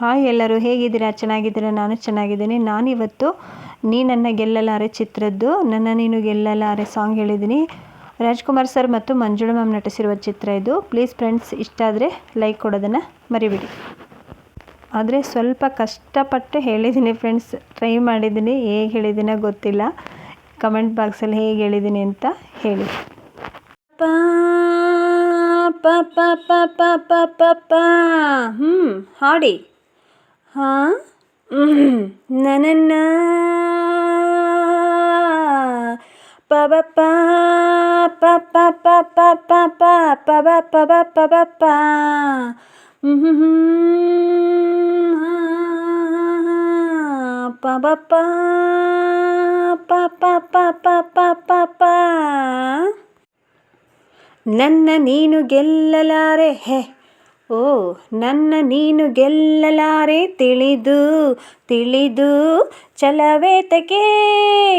Hi ಎಲ್ಲರೂ, ಹೇಗಿದ್ದೀರಾ? ಚೆನ್ನಾಗಿದ್ದೀರಾ? ನಾನು ಚೆನ್ನಾಗಿದ್ದೀನಿ. ನಾನಿವತ್ತು ನೀ ನನ್ನ ಗೆಲ್ಲಲಾರೆ ಚಿತ್ರದ್ದು, ನನ್ನ ನೀನು ಗೆಲ್ಲಲಾರೆ ಸಾಂಗ್ ಹೇಳಿದ್ದೀನಿ. ರಾಜ್ಕುಮಾರ್ ಸರ್ ಮತ್ತು ಮಂಜುಳ ಮ್ಯಾಮ್ ನಟಿಸಿರುವ ಚಿತ್ರ ಇದು. ಪ್ಲೀಸ್ ಫ್ರೆಂಡ್ಸ್ ಇಷ್ಟ ಆದರೆ ಲೈಕ್ ಕೊಡೋದನ್ನು ಮರಿಬಿಡಿ. ಆದರೆ ಸ್ವಲ್ಪ ಕಷ್ಟಪಟ್ಟು ಹೇಳಿದ್ದೀನಿ ಫ್ರೆಂಡ್ಸ್ ಟ್ರೈ ಮಾಡಿದ್ದೀನಿ. ಹೇಗೆ ಹೇಳಿದ್ದೀನ ಗೊತ್ತಿಲ್ಲ. ಕಮೆಂಟ್ ಬಾಕ್ಸಲ್ಲಿ ಹೇಗೆ ಹೇಳಿದ್ದೀನಿ ಅಂತ ಹೇಳಿ. ಪಾ ಹ್ಞೂ ಹಾಡಿ. ననన్నా పబ పబ ನನ್ನ ನೀನು ಗೆಲ್ಲಲಾರೆ ಹೆ ಓ, ನನ್ನ ನೀನು ಗೆಲ್ಲಲಾರೆ ತಿಳಿದು ತಿಳಿದು ಚಲವೇತಕೆ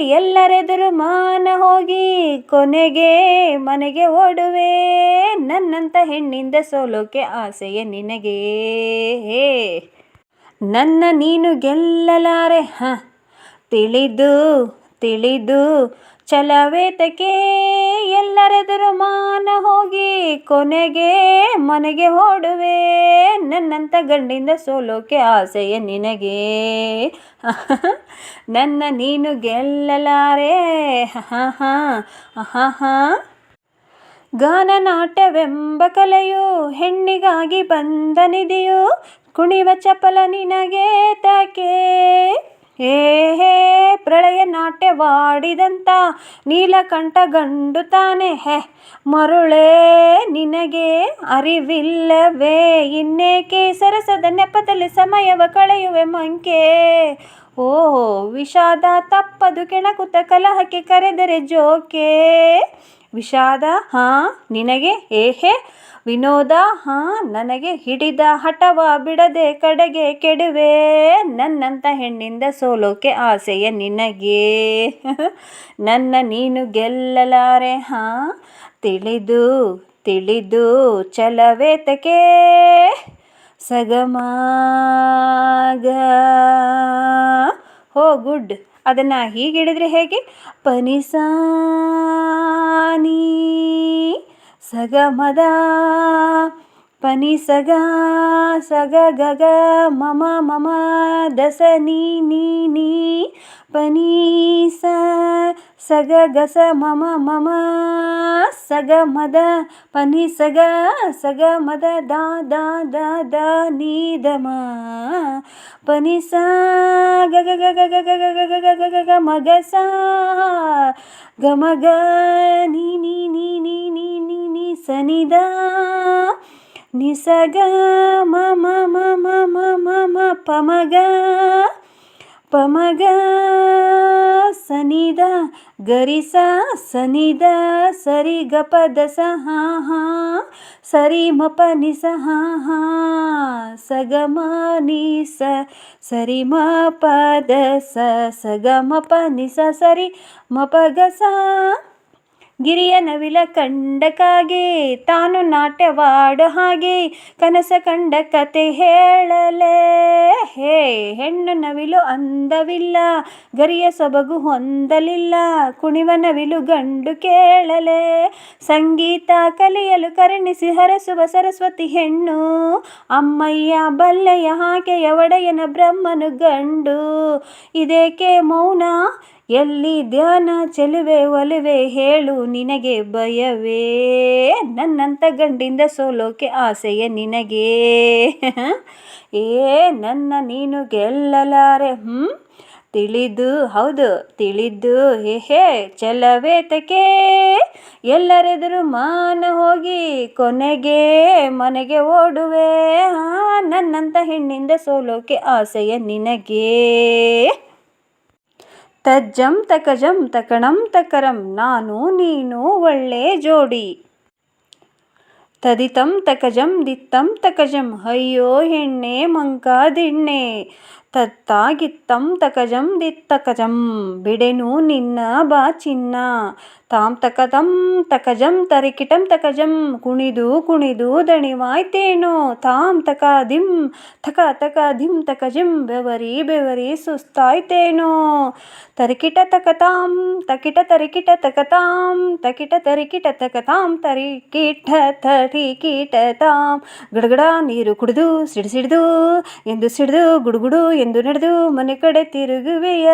ಎಲ್ಲರೆದುರು ಮಾನ ಹೋಗಿ ಕೊನೆಗೆ ಮನೆಗೆ ಓಡುವೆ. ನನ್ನಂಥ ಹೆಣ್ಣಿಂದ ಸೋಲೋಕೆ ಆಸೆಯ ನಿನಗೆ. ಹೇ, ನನ್ನ ನೀನು ಗೆಲ್ಲಲಾರೆ, ಹ, ತಿಳಿದು ತಿಳಿದು ಛಲವೇತಕ್ಕೆ ಎಲ್ಲರೆದುರು ಮಾನ ಹೋಗಿ ಕೊನೆಗೆ ಮನೆಗೆ ಓಡುವೆ ನನ್ನಂಥ ಗಂಡಿಂದ ಸೋಲೋಕೆ ಆಸೆಯ ನಿನಗೆ. ನನ್ನ ನೀನು ಗೆಲ್ಲಲಾರೆ. ಹ ಹ ಗಾನನಾಟ್ಯವೆಂಬ ಕಲೆಯು ಹೆಣ್ಣಿಗಾಗಿ ಬಂದನಿದೆಯು ಕುಣಿವ ಚಪಲ ನಿನಗೆ ತಾಕೆ. ಹೇ ಹೇ, ಪ್ರಳಯ ನಾಟ್ಯವಾಡಿದಂತ ನೀಲಕಂಠ ಗಂಡು ತಾನೆ ಹೆ, ಮರುಳೇ, ನಿನಗೆ ಅರಿವಿಲ್ಲವೇ. ಇನ್ನೇಕೆ ಸರಸದ ನೆಪದಲ್ಲಿ ಸಮಯವ ಕಳೆಯುವೆ ಮಂಕೆ. ಓಹೋ ವಿಷಾದ ತಪ್ಪದು ಕೆಣಕುತ ಕಲಹಕ್ಕೆ ಕರೆದರೆ ಜೋಕೆ. ವಿಷಾದ, ಹಾಂ, ನಿನಗೆ ಏಹೆ? ವಿನೋದ, ಹಾಂ, ನನಗೆ ಹಿಡಿದ ಹಠವ ಬಿಡದೆ ಕಡೆಗೆ ಕೆಡುವೆ. ನನ್ನಂಥ ಹೆಣ್ಣಿಂದ ಸೋಲೋಕೆ ಆಸೆಯ ನಿನಗೆ. ನನ್ನ ನೀನು ಗೆಲ್ಲಲಾರೆ, ಹಾಂ, ತಿಳಿದು ತಿಳಿದು ಚಲವೇತಕೆ. ಸಗಮಾಗ ಹೋ ಗುಡ್. ಅದನ್ನು ಹೀಗೆ ಹೇಳಿದರೆ ಹೇಗೆ? ಪನಿಸಾನಿ ಸಗಮದ. ಪನಿ ಸಗ ಸಗ ಗಗ ಮಮ ಮಮ ದಸ ನೀ ನೀ. ನೀ ಪನಿ ಸ ಸಗ ಗಸ ಮಮ ಮಮ ಸಗ ಮದ ಪನಿ ಸಗ ಸಗ ಮದ ದಾ ದಾ ದಾ ದಾ ನೀ ದಮ ಪನಿ ಗ ಗ ಗ ಗ ಗ ಗ ಗ ಗ ಮಗ ಸಾ ಗ ಗ ನೀ ನೀ ನೀ ನೀ ನೀ ನೀ ನೀ ಸನಿದ ನಿಸಗ ಮ ಮ ಮ ಮ ಮ ಮ ಮ ಪಮಗ ಪಮಗ ಸನಿದ ಗರಿಸ ಸನಿದ ಸರಿ ಗ ಪದ ಸ ಹಾ ಹಾ ಸರಿ ಮ ಪ ನಿ ಸ ಹಾ ಹಾ ಸ ಗ ಮ ನಿ ಸ ಸರಿ ಮ ಪ ದ ಸ ಸ ಗ ಮ ಪ ನಿ ಸ ಸರಿ ಮ ಪ ಗ ಸ ಗಿರಿಯ ನವಿಲ ಕಂಡಕ್ಕಾಗೆ ತಾನು ನಾಟ್ಯವಾಡ ಹಾಗೆ ಕನಸ ಕಂಡ ಕತೆ ಹೇಳಲೇ. ಹೇ, ಹೆಣ್ಣು ನವಿಲು ಅಂದವಿಲ್ಲ, ಗರಿಯ ಸೊಬಗು ಹೊಂದಲಿಲ್ಲ, ಕುಣಿವ ನವಿಲು ಗಂಡು ಕೇಳಲೆ. ಸಂಗೀತ ಕಲಿಯಲು ಕರುಣಿಸಿ ಹರಸುವ ಸರಸ್ವತಿ ಹೆಣ್ಣು, ಅಮ್ಮಯ್ಯ ಬಲ್ಲಯ್ಯ ಹಾಗೆಯ ಒಡೆಯನ ಬ್ರಹ್ಮನು ಗಂಡು. ಇದೇಕೆ ಮೌನ? ಎಲ್ಲಿ ಧ್ಯಾನ ಚೆಲುವೆ ಒಲುವೆ ಹೇಳು ನಿನಗೆ ಭಯವೇ? ನನ್ನಂಥ ಗಂಡಿಂದ ಸೋಲೋಕೆ ಆಸೆಯ ನಿನಗೆ? ಏ, ನನ್ನ ನೀನು ಗೆಲ್ಲಲಾರೆ ಹ್ಞೂ ತಿಳಿದು, ಹೌದು, ತಿಳಿದು, ಹೇ ಹೇ ತಕೇ ಎಲ್ಲರೆದುರು ಮಾನ ಹೋಗಿ ಕೊನೆಗೆ ಮನೆಗೆ ಓಡುವೆ? ಹಾ ನನ್ನಂಥ ಹೆಣ್ಣಿಂದ ಸೋಲೋಕೆ ಆಸೆಯ ನಿನಗೆ? ತಜ್ಜಂ ತಕಜಂ ತಕಣಂ ತಕರಂ ನಾನು ನೀನು ಒಳ್ಳೆ ಜೋಡಿ ತದಿತಂ ತಕಜಂ ದಿತ್ತಂ ತಕಜಂ ಅಯ್ಯೋ ಹೆಣ್ಣೆ ಮಂಕ ದಿಣ್ಣೆ ತತ್ತಾಗಿತ್ತಂ ತಕಜಂ ದಿತ್ತಕಜಂ ಬಿಡೆನು ನಿನ್ನ ಬಾ ಚಿನ್ನ. ತಾಂ ತಕದಂ ತಕಜಂ ತರಿಕಿಟಂ ತಕಜಂ. ಕುಣಿದು ಕುಣಿದು ದಣಿವಾಯ್ತೇನೋ. ತಾಂ ತಕ ದಿಂ ತಕ ತಕ ದಿಂ ತಕಜಿಂ. ಬೆವರಿ ಬೆವರಿ ಸುಸ್ತಾಯ್ತೇನೋ. ತರಿಕಿಟ ತಕತಾಂ ತಕಿಟ ತರಿಕಿಟ ತಕತಾಂ. ತಕಿಟ ತರಿಕಿಟ ತಕತಾಂ ತರಿಕಿಟ ತರಿಕಿಟ ತಾಂ. ಗಡಗಡ ನೀರು ಕುಡಿದು ಸಿಡು ಸಿಡಿದು ಎಂದು ಸಿಡಿದು ಗುಡುಗುಡು ಎಂದು ನಡೆದು ಮನೆ ಕಡೆ ತಿರುಗುವೆಯ?